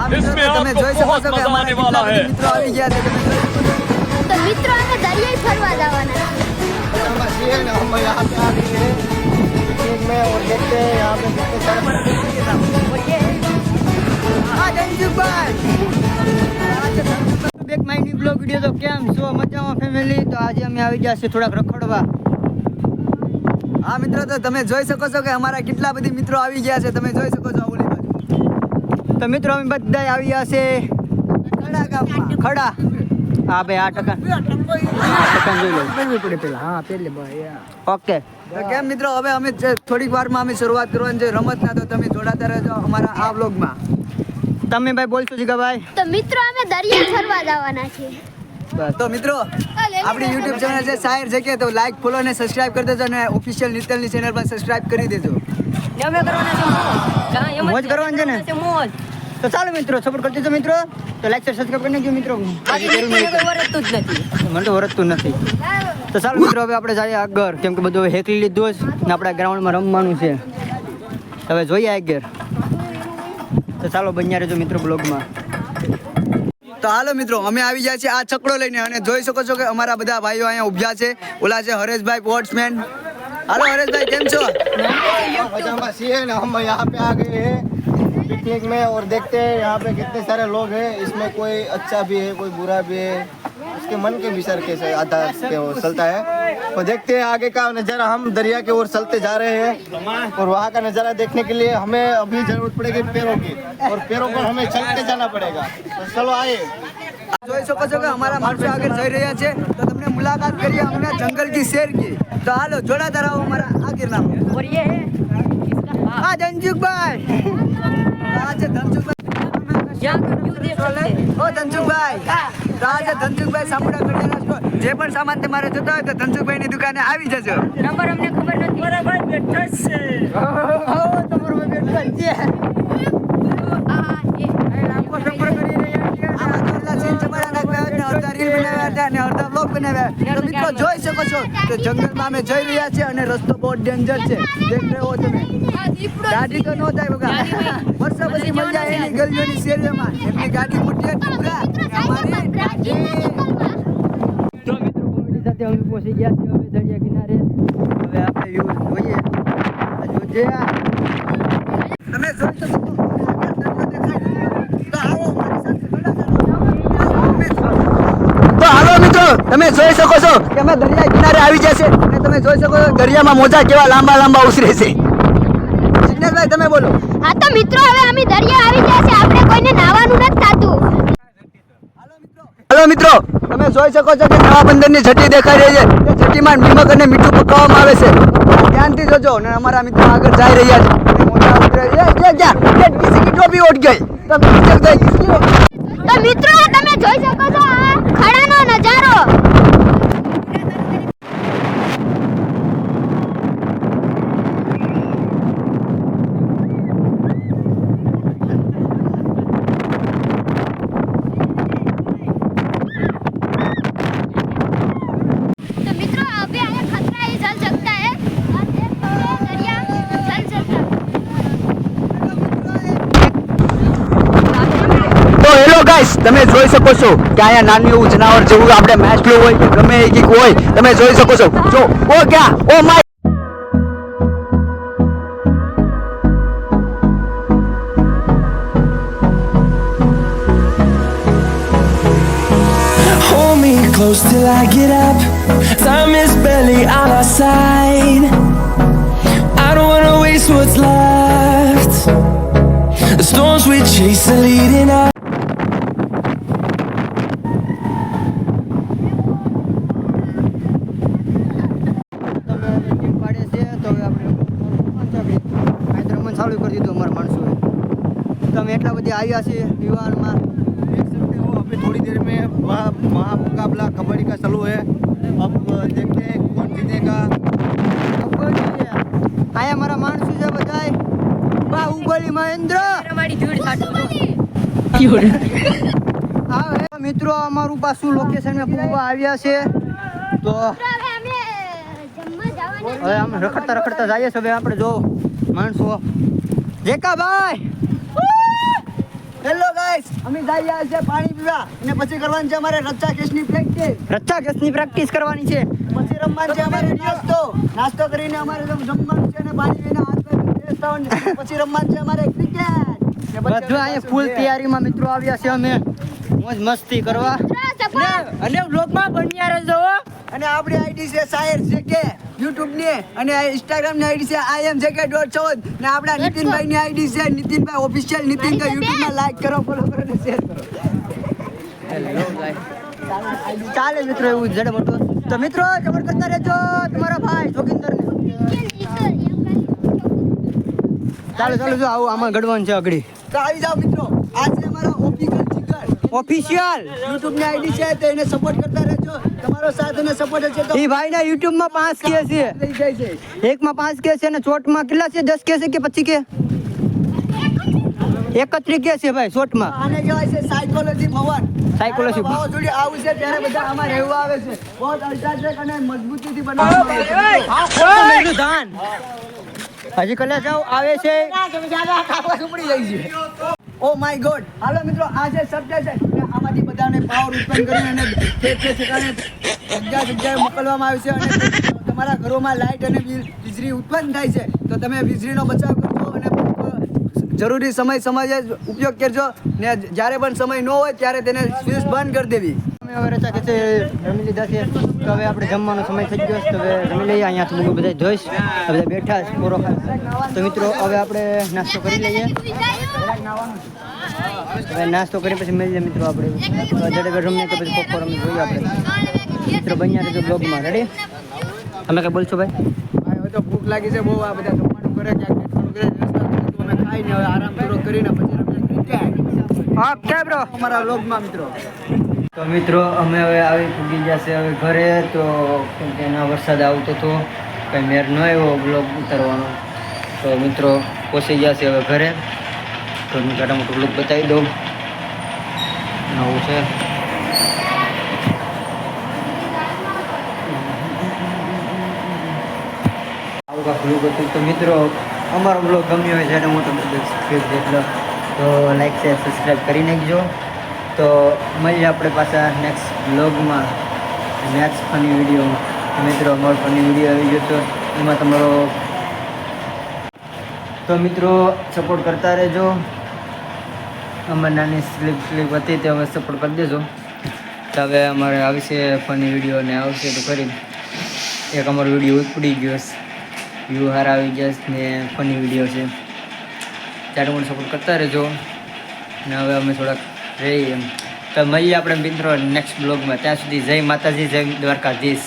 તમે જોઈ શકો છો કે તો કેમ છો? મજામાં ફેમિલી તો આજે અમે આવી ગયા છીએ થોડાક રખડવા. હા મિત્રો તો તમે જોઈ શકો છો કે અમારા કેટલા બધી મિત્રો આવી ગયા છે. તમે જોઈ શકો છો તો મિત્રો અમે બધા આવ્યા છે ખડા ગામમાં. ખડા? હા ભાઈ આ ટકા. ટકા જોઈ લો. પહેરવી પડે પેલા. હા ઓકે. તો કેમ મિત્રો હવે અમે થોડીક વારમાં અમે શરૂઆત કરવાની છે રમતના તો તમે જોડાતા રહેજો અમારા આ વ્લોગમાં. તમે ભાઈ બોલશો જીગાભાઈ તો મિત્રો અમે દરિયા ફરવા જવાના છીએ. તો મિત્રો આપણી યુટ્યુબ ચેનલ છે સાહેર છે કે તો લાઈક ફોલો અને સબસ્ક્રાઇબ કરી દેજો અને ઓફિશિયલ નિતલની ચેનલ પર સબસ્ક્રાઇબ કરી દેજો. મોજ. કરવાનું છે ને? મોજ. તો ચાલો મિત્રો સપોર્ટ કરજો દેજો મિત્રો. તો લાઈક શેર સબસ્ક્રાઇબ કરી નાખજો મિત્રો. મને તો વરતતું નથી. તો ચાલો મિત્રો હવે આપણે જઈએ આગળ. કેમ કે બધું હેકલી લીધું છે ને આપણા ગ્રાઉન્ડમાં રમવાનું છે. હવે જોઈએ આગળ. તો ચાલો બન્યા રહેજો મિત્રો બ્લોગમાં. તો હાલો મિત્રો અમે આવી જાય છે આ છકડો લઈને અને જોઈ શકો છો કે અમારા બધા ભાઈઓ અહીંયા ઉભ્યા છે. ઓલા છે હરેશભાઈ પોર્ટ્સમેન હાલો હરેશભાઈ કેમ છો? पिकनिक में और देखते हैं यहाँ पे कितने सारे लोग हैं इसमें कोई अच्छा भी है कोई बुरा भी है उसके मन के विचार कैसे आधार पे वो चलता है तो देखते हैं आगे का नज़ारा हम दरिया की ओर चलते जा रहे हैं और वहाँ का नज़ारा देखने के लिए हमें अभी जरूरत पड़ेगी पैरों की और पैरों पर हमें चलते जाना पड़ेगा तो चलो आइए જોઈ શકો છો કે અમારા માણસો આગળ જઈ રહ્યા છે તો તમને મુલાકાત કરીએ અમને જંગલ કી શેર કી તો હાલો જોડાતા રહો અમારા આગળ નામ और ये है આ ધનસુખભાઈ. આ છે ધનસુખભાઈ. ઓ ધનસુખભાઈ. રાજા ધનસુખભાઈ સામુડા કરેલા જે પણ સામાન તમારે જોતા હોય તો ધનસુખભાઈ ની દુકાને આવી જજો. નંબર અમને ખબર નથી. બરાબર બેઠો છે. ઓ તમારો બેઠો છે. આ એ રાખો સંપર્ક કરી રહ્યા બનાવ્યા હતા અને અડધા બ્લોક બનાવ્યા. તો મિત્રો જોઈ શકો છો કે જંગલમાં અમે જઈ રહ્યા છીએ અને રસ્તો બહુ ડેન્જર છે. દેખ રહ્યો તમે. ગાડી તો ન થાય બગા વર્ષો પછી મજા એની ગલીઓની શેરીઓમાં. એમની ગાડી મોટી હતી અમારી તો મિત્રો કોમેડી સાથે અમે પહોંચી ગયા છીએ હવે દરિયા કિનારે. હવે આપણે વ્યૂ જોઈએ. તમે જોઈ શકો છો કે આગળ દરિયો દેખાય છે. તો આવો મારી સાથે જોડાતા તો હાલો મિત્રો તમે જોઈ શકો છો કે અમે દરિયા કિનારે આવી જશે અને તમે જોઈ શકો છો દરિયામાં મોજા કેવા લાંબા લાંબા ઉછરે છે. જિગ્નેશભાઈ તમે બોલો. હા તો મિત્રો હવે અમે દરિયા આવી ગયા છે. આપણે કોઈને નાવાનું નથી થતું. હેલો મિત્રો. તમે જોઈ શકો છો કે નવા બંદરની છઠ્ઠી દેખાઈ રહી છે. તે છઠ્ઠીમાં નિમક અને મીઠું પકાવવામાં આવે છે. ધ્યાનથી જોજો. અને અમારા મિત્રો આગળ જઈ રહ્યા છે. મોજા ઉતરે એ જ્યાં ટોપી ગઈ. તો મિત્રો તમે જોઈ શકો છો તમે જોઈ શકો છો કે અહીંયા નાનું એવું જનાવર જેવું આપણે માછલું હોય કે ગમે એ કઈક હોય તમે જોઈ શકો છો જો ઓ ક્યાં oh my Hold me close till I get up. Time is barely on our side. I don't wanna waste what's left. The storms we chase are leading us. બધી આવ્યા છીએ વિવાહમાં देख सकते हो अभी थोड़ी देर में वहाँ वहाँ मुकाबला कबड्डी का चालू है अब देखते हैं कौन जीतेगा આયા મારા માણસો છે બધાય બા ઉગલી મહેન્દ્ર અમારી ધૂળ સાટું હા હે મિત્રો અમારું પાછું લોકેશન માં પૂરવા આવ્યા છે તો હવે અમે જમવા જવાના હવે આમ રખડતા રખડતા જઈએ છે હવે આપણે જો માણસો જેકા ભાઈ હેલો ગાઈસ અમે જઈ રહ્યા છે પાણી પીવા. અને પછી કરવાની છે અમારે રચ્ચા કેસની પ્રેક્ટિસ રચ્ચા કેસની પ્રેક્ટિસ કરવાની છે. પછી રમવાનું છે અમારે નાસ્તો. નાસ્તો કરીને અમારે જમ- જમવાનું છે અને પાણી પીને હાથ પછી રમવાનું છે અમારે ક્રિકેટ બધું અહીંયા ફૂલ તૈયારીમાં મિત્રો આવ્યા છે અમે. મોજ મસ્તી કરવા. અને વ્લોગમાં બન્યા રહેજો. અને આપણી આઈડી છે સાયર છે કે યુટ્યુબની અને ઇન્સ્ટાગ્રામની આઈડી છે આઈ એમ જે કે ડોટ ચૌદ. ને આપણા નીતિનભાઈ ની આઈડી છે નીતિનભાઈ ઓફિશિયલ નીતિનભાઈ યુટ્યુબમાં લાઈક કરો ફોલો કરો અને શેર કરો. ચાલે મિત્રો એવું જડે મોટો. તો મિત્રો જબર કરતા રહેજો. તમારા ભાઈ જોગિંદર. ચાલો ચાલો જો આવું આમાં ઘડવાનું છે આગળ. તો આવી જાઓ મિત્રો. આજે અમારો અમારા ઓફિશિયલ જીગર. ઓફિશિયલ યુટ્યુબની આઈડી છે તો એને સપોર્ટ કરતા રહેજો. તમારો સાથ અને સપોર્ટ છે તો એ ભાઈ ના યુટ્યુબમાં પાંચ કે છે. એક માં પાંચ કે છે અને ચોટમાં કેટલા છે? દસ કે છે કે પછી કે? એકત્રી કે છે ભાઈ શોર્ટમાં આને કહેવાય છે સાયકોલોજી ભવન. સાયકોલોજી વાવાઝોડું આવું છે ત્યારે બધા આમાં રહેવા આવે છે. બહુ અલ્ટ્રાટેક અને મજબૂતીથી બનાવવામાં આવે છે. ધાન. હજી જાવ આવે છે. ઓ માય ગોડ હાલો મિત્રો, આ જે શબ્દ છે. આમાંથી બધાને પાવર ઉત્પન્ન કરીને અને ઠેર ઠેકાણે જગ્યા જગ્યાએ મોકલવામાં આવે છે. અને તમારા ઘરોમાં લાઇટ અને વીજળી ઉત્પન્ન થાય છે. તો તમે વીજળીનો બચાવ કરજો અને જરૂરી સમય સમયે ઉપયોગ કરજો. ને જ્યારે પણ સમય ન હોય ત્યારે તેને સ્વિચ બંધ કરી દેવી. અમે હવે રચા કે છે, જમી લીધા છે. તો હવે આપણે જમવાનો સમય થઈ ગયો છે. તો હવે જમી લઈએ. અહીંયાથી હું બધા જોઈશ. બધા બેઠા છે, પૂરો તો મિત્રો, હવે આપણે નાસ્તો કરી લઈએ. હવે નાસ્તો કરી પછી મળીએ મિત્રો આપણે. જડે રમીએ તો પછી પોપર અમે જોઈએ આપણે. મિત્રો બન્યા રહેજો બ્લોગમાં. રેડી તમે કઈ બોલશો ભાઈ? હવે તો ભૂખ લાગી છે બહુ. આ બધા જમવાનું કરે ક્યાંક થોડું કરે અમે ખાઈને હવે આરામ પૂરો કરીને પછી રમીએ. ક્રિકેટ ઓકે બ્રો અમારા વ્લોગમાં મિત્રો. તો મિત્રો અમે હવે આવી પૂગી જશે હવે ઘરે. તો કે એના વરસાદ આવતો હતો કંઈ મેર ન આવ્યો બ્લોગ ઉતારવાનો. તો મિત્રો પહોંચી ગયા છે હવે ઘરે. તો હું મોટું લુક બતાવી દઉં. નવું છે. આવું કાંક બ્લોગ હતું તો મિત્રો, અમારો બ્લોગ ગમ્યો હોય છે અને મોટો સ્ક્રિપ્ટ જેટલો તો લાઈક શેર સબસ્ક્રાઈબ કરી નાખજો. તો મળીએ આપણે પાછા નેક્સ્ટ બ્લોગમાં નેક્સ્ટ ફની વીડિયો મિત્રો, અમારો ફની વીડિયો આવી ગયો તો એમાં તમારો તો મિત્રો સપોર્ટ કરતા રહેજો. અમે નાની સ્લીપ સ્લીપ હતી તે અમે સપોર્ટ કરી દેજો. તો હવે અમારે આવશે ફની વીડિયો ને આવશે તો કરી. એક અમારો વીડિયો ઉપડી ગયો વ્યૂ હાર આવી ગયા ને ફની વીડિયો છે. ત્યારે મને સપોર્ટ કરતા રહેજો. ને હવે અમે થોડાક રહીએ એમ. તો મળીએ આપણે મિત્રો નેક્સ્ટ બ્લોગમાં. ત્યાં સુધી જય માતાજી, જય દ્વારકાધીશ.